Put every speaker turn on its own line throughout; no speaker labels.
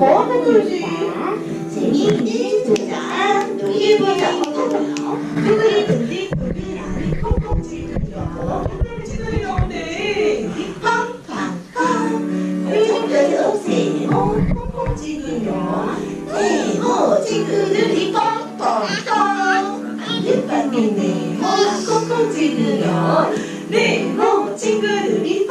뭐 하는 거지? 재미있는 도장 놀이보자 콩콩 콩콩 팡팡팡 예쁘게 네모 콩콩 찌그리 팡팡팡 어?
문이 닫힙니다. 문이 열립니다.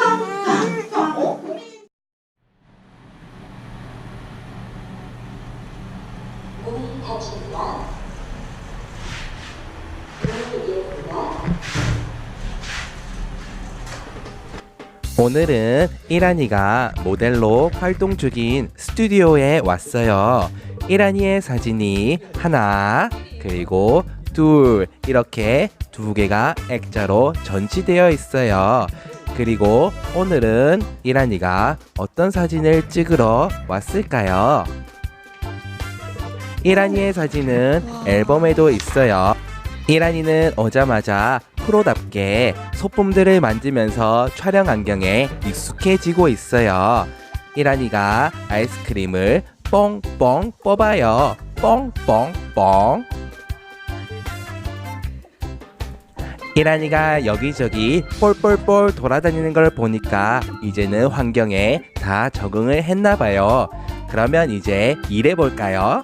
오늘은 이란이가 모델로 활동 중인 스튜디오에 왔어요. 이란이의 사진이 하나, 그리고 둘, 이렇게 두 개가 액자로 전시되어 있어요. 그리고 오늘은 이란이가 어떤 사진을 찍으러 왔을까요? 이란이의 사진은 앨범에도 있어요. 이란이는 오자마자 프로답게 소품들을 만지면서 촬영 안경에 익숙해지고 있어요. 이란이가 아이스크림을 뻥뻥 뽑아요. 뻥뻥뻥. 이란이가 여기저기 볼볼볼 돌아다니는 걸 보니까 이제는 환경에 다 적응을 했나 봐요. 그러면 이제 일해 볼까요?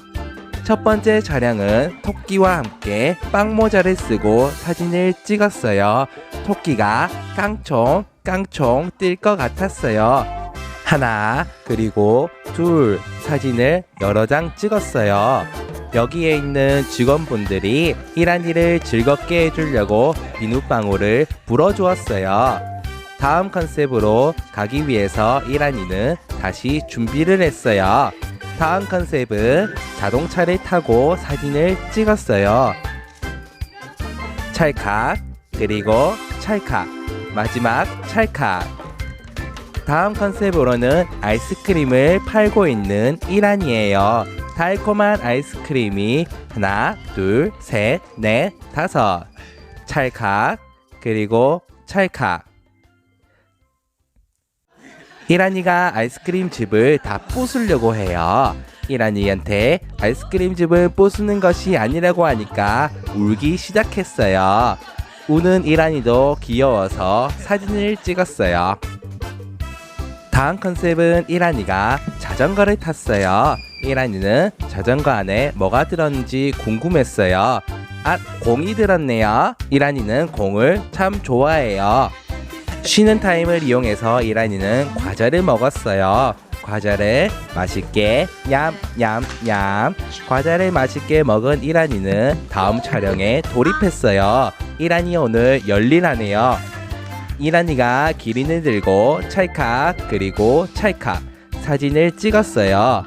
첫 번째 촬영은 토끼와 함께 빵모자를 쓰고 사진을 찍었어요. 토끼가 깡총 깡총 뛸 것 같았어요. 하나 그리고 둘 사진을 여러 장 찍었어요. 여기에 있는 직원분들이 이란이를 즐겁게 해주려고 비눗방울을 불어주었어요. 다음 컨셉으로 가기 위해서 이란이는 다시 준비를 했어요. 다음 컨셉은 자동차를 타고 사진을 찍었어요. 찰칵, 그리고 찰칵, 마지막 찰칵. 다음 컨셉으로는 아이스크림을 팔고 있는 이란이에요. 달콤한 아이스크림이 하나, 둘, 셋, 넷, 다섯. 찰칵, 그리고 찰칵. 이란이가 아이스크림 즙을 다 부수려고 해요. 이란이한테 아이스크림 즙을 부수는 것이 아니라고 하니까 울기 시작했어요. 우는 이란이도 귀여워서 사진을 찍었어요. 다음 컨셉은 이란이가 자전거를 탔어요. 이란이는 자전거 안에 뭐가 들었는지 궁금했어요. 아, 공이 들었네요. 이란이는 공을 참 좋아해요. 쉬는 타임을 이용해서 이란이는 과자를 먹었어요. 과자를 맛있게 냠냠냠 과자를 맛있게 먹은 이란이는 다음 촬영에 돌입했어요. 이란이 오늘 열일하네요. 이란이가 기린을 들고 찰칵 그리고 찰칵 사진을 찍었어요.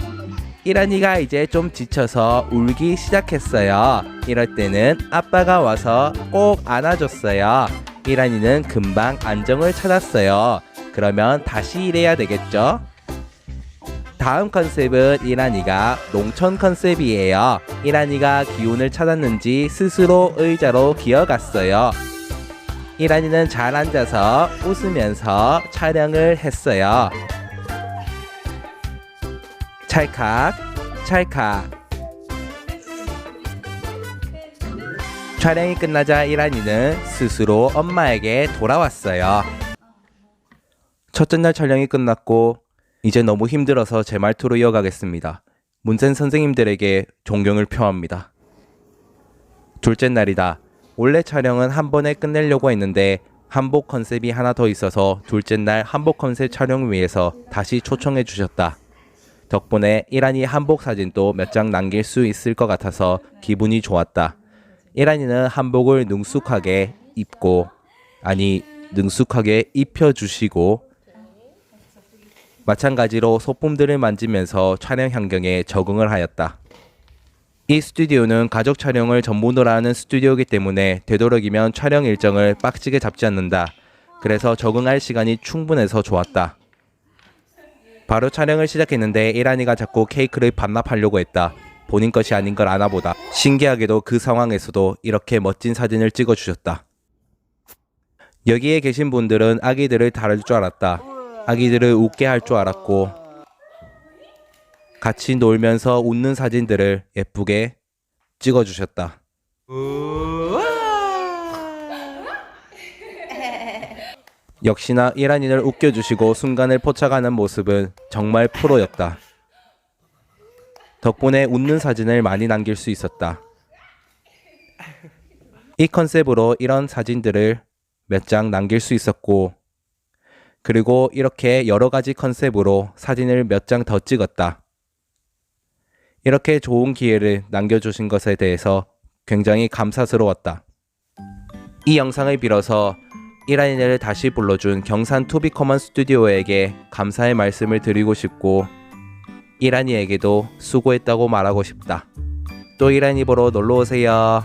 이란이가 이제 좀 지쳐서 울기 시작했어요. 이럴 때는 아빠가 와서 꼭 안아줬어요. 이란이는 금방 안정을 찾았어요. 그러면 다시 일해야 되겠죠? 다음 컨셉은 이란이가 농촌 컨셉이에요. 이란이가 기운을 찾았는지 스스로 의자로 기어갔어요. 이란이는 잘 앉아서 웃으면서 촬영을 했어요. 찰칵, 찰칵. 촬영이 끝나자 이란이는 스스로 엄마에게 돌아왔어요. 첫째 날 촬영이 끝났고 이제 너무 힘들어서 제 말투로 이어가겠습니다. 문센 선생님들에게 존경을 표합니다. 둘째 날이다. 원래 촬영은 한 번에 끝내려고 했는데 한복 컨셉이 하나 더 있어서 둘째 날 한복 컨셉 촬영 위해서 다시 초청해 주셨다. 덕분에 이란이 한복 사진도 몇 장 남길 수 있을 것 같아서 기분이 좋았다. 이란이는 한복을 능숙하게 입고 아니 능숙하게 입혀주시고 마찬가지로 소품들을 만지면서 촬영 환경에 적응을 하였다. 이 스튜디오는 가족 촬영을 전문으로 하는 스튜디오이기 때문에 되도록이면 촬영 일정을 빡시게 잡지 않는다. 그래서 적응할 시간이 충분해서 좋았다. 바로 촬영을 시작했는데 이란이가 자꾸 케이크를 반납하려고 했다. 본인 것이 아닌 걸 아나 보다. 신기하게도 그 상황에서도 이렇게 멋진 사진을 찍어주셨다. 여기에 계신 분들은 아기들을 다룰 줄 알았다. 아기들을 웃게 할 줄 알았고 같이 놀면서 웃는 사진들을 예쁘게 찍어주셨다. 역시나 이란인을 웃겨주시고 순간을 포착하는 모습은 정말 프로였다. 덕분에 웃는 사진을 많이 남길 수 있었다. 이 컨셉으로 이런 사진들을 몇 장 남길 수 있었고, 그리고 이렇게 여러 가지 컨셉으로 사진을 몇 장 더 찍었다. 이렇게 좋은 기회를 남겨주신 것에 대해서 굉장히 감사스러웠다. 이 영상을 빌어서 이란인을 다시 불러준 경산 투비 커먼 스튜디오에게 감사의 말씀을 드리고 싶고 이란이에게도 수고했다고 말하고 싶다. 또 이란이 보러 놀러 오세요.